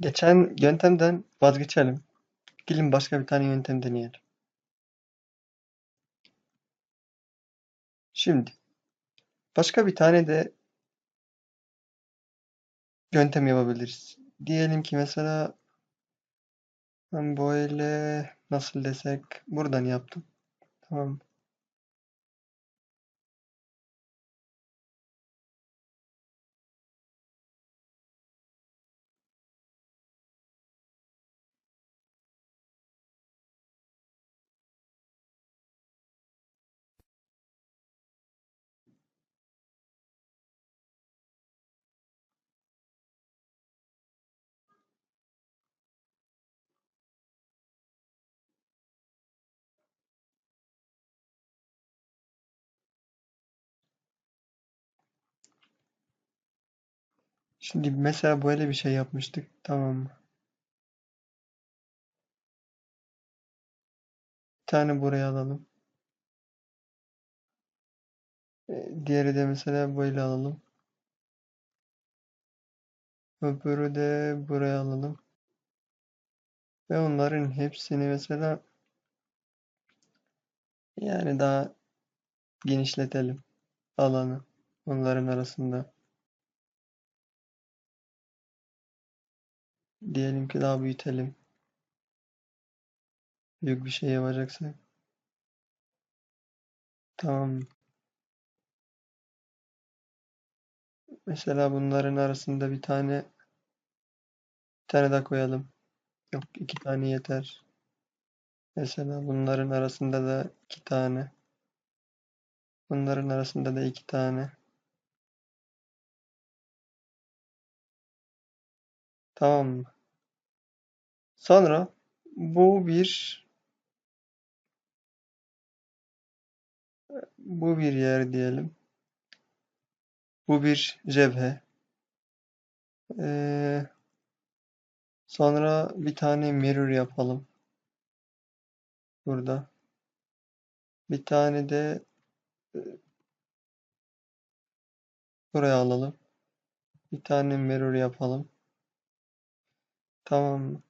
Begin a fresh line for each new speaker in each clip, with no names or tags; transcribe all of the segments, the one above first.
Geçen yöntemden vazgeçelim. Gelin başka bir tane yöntem deneyelim. Şimdi başka bir tane de yöntem yapabiliriz. Diyelim ki mesela ben böyle nasıl desek buradan yaptım. Tamam. Şimdi mesela böyle bir şey yapmıştık. Tamam mı? Bir tane buraya alalım. E, Diğeri de mesela böyle alalım. Öbürü de buraya alalım. Ve onların hepsini mesela yani daha genişletelim alanı onların arasında. Diyelim ki daha büyütelim. Büyük bir şey yapacaksak. Tamam. Mesela bunların arasında bir tane bir tane daha koyalım. Yok iki tane yeter. Mesela bunların arasında da iki tane. Bunların arasında da iki tane. Tamam mı? Sonra bu bir bu bir yer diyelim. Bu bir cebhe. Ee, sonra bir tane mirror yapalım. Burada. Bir tane de e, buraya alalım. Bir tane mirror yapalım. Tamam mı?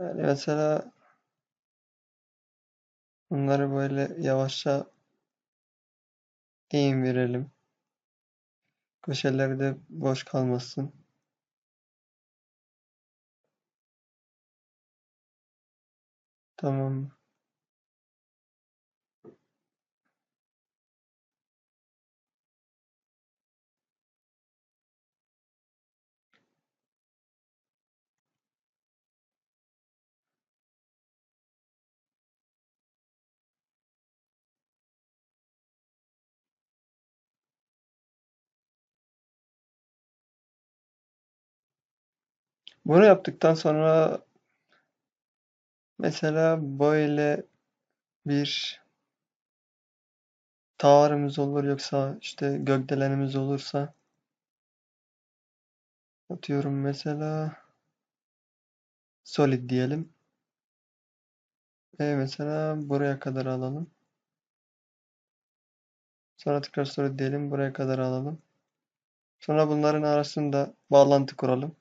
Yani mesela bunları böyle yavaşça eğim verelim. Köşeleri de boş kalmasın. Tamam Bunu yaptıktan sonra mesela böyle bir tavarımız olur yoksa işte gökdelenimiz olursa atıyorum mesela solid diyelim. Ve mesela buraya kadar alalım. Sonra tekrar solid diyelim buraya kadar alalım. Sonra bunların arasında bağlantı kuralım.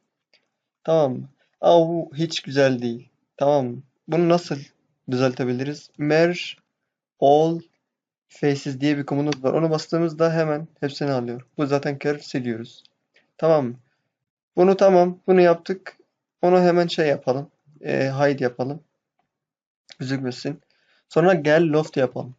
Tamam mı? Ama bu hiç güzel değil. Tamam mı? Bunu nasıl düzeltebiliriz? Merge all faces diye bir komut var. Onu bastığımızda hemen hepsini alıyor. Bu zaten curve siliyoruz. Tamam mı? Bunu tamam. Bunu yaptık. Onu hemen şey yapalım. E, hide yapalım. Gözükmesin. Sonra gel loft yapalım.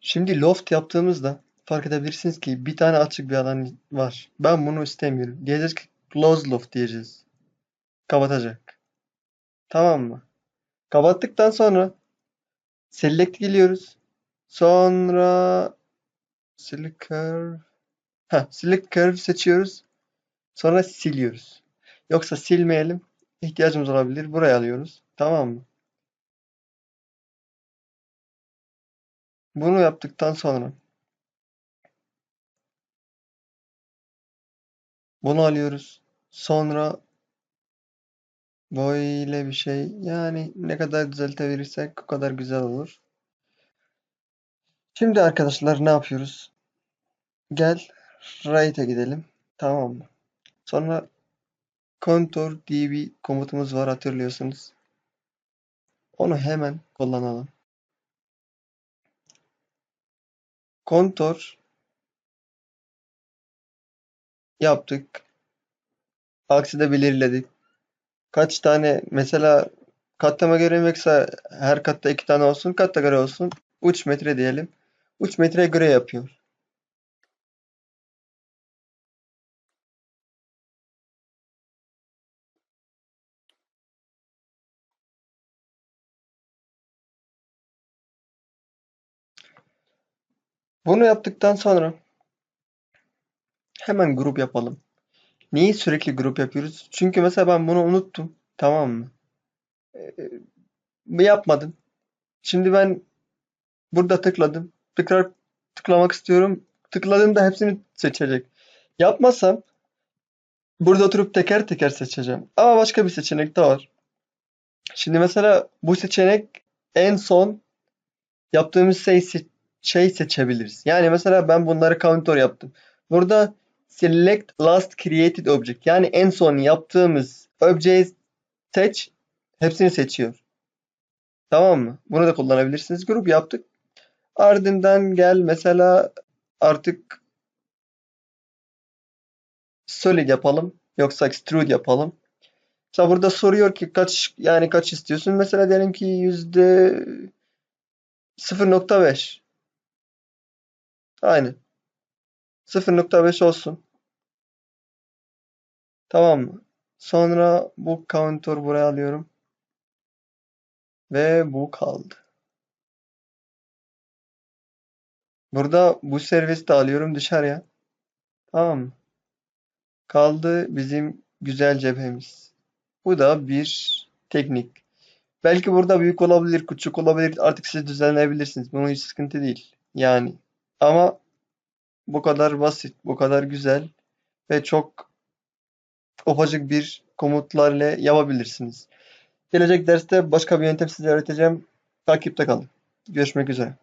Şimdi loft yaptığımızda fark edebilirsiniz ki bir tane açık bir alan var. Ben bunu istemiyorum. Diyeceğiz ki close loft diyeceğiz. Kapatacak. Tamam mı? Kapattıktan sonra select geliyoruz. Sonra select curve Heh, select curve seçiyoruz. Sonra siliyoruz. Yoksa silmeyelim. ihtiyacımız olabilir. Buraya alıyoruz. Tamam mı? Bunu yaptıktan sonra bunu alıyoruz. Sonra böyle bir şey. Yani ne kadar düzeltebilirsek o kadar güzel olur. Şimdi arkadaşlar ne yapıyoruz? Gel Write'e gidelim. Tamam mı? Sonra Contour diye bir komutumuz var hatırlıyorsunuz. Onu hemen kullanalım. Kontor yaptık. Akside belirledik. Kaç tane mesela katlama görevi yoksa her katta iki tane olsun. Katta göre olsun. 3 metre diyelim. 3 metreye göre yapıyor. Bunu yaptıktan sonra hemen grup yapalım. Niye sürekli grup yapıyoruz? Çünkü mesela ben bunu unuttum. Tamam mı? Ee, yapmadım. Şimdi ben burada tıkladım. Tekrar tıklamak istiyorum. Tıkladığımda hepsini seçecek. Yapmazsam burada oturup teker teker seçeceğim. Ama başka bir seçenek de var. Şimdi mesela bu seçenek en son yaptığımız şey, şey seçebiliriz. Yani mesela ben bunları counter yaptım. Burada select last created object yani en son yaptığımız objeyi seç hepsini seçiyor. Tamam mı? Bunu da kullanabilirsiniz. Grup yaptık. Ardından gel mesela artık solid yapalım. Yoksa extrude yapalım. Mesela burada soruyor ki kaç yani kaç istiyorsun? Mesela diyelim ki yüzde 0.5. Aynen. 0.5 olsun. Tamam mı? Sonra bu counter buraya alıyorum. Ve bu kaldı. Burada bu servisi de alıyorum dışarıya. Tamam mı? Kaldı bizim güzel cephemiz. Bu da bir teknik. Belki burada büyük olabilir, küçük olabilir. Artık siz düzenleyebilirsiniz. Bunun hiç sıkıntı değil. Yani ama bu kadar basit, bu kadar güzel ve çok ufacık bir komutlar ile yapabilirsiniz. Gelecek derste başka bir yöntem size öğreteceğim. Takipte kalın. Görüşmek üzere.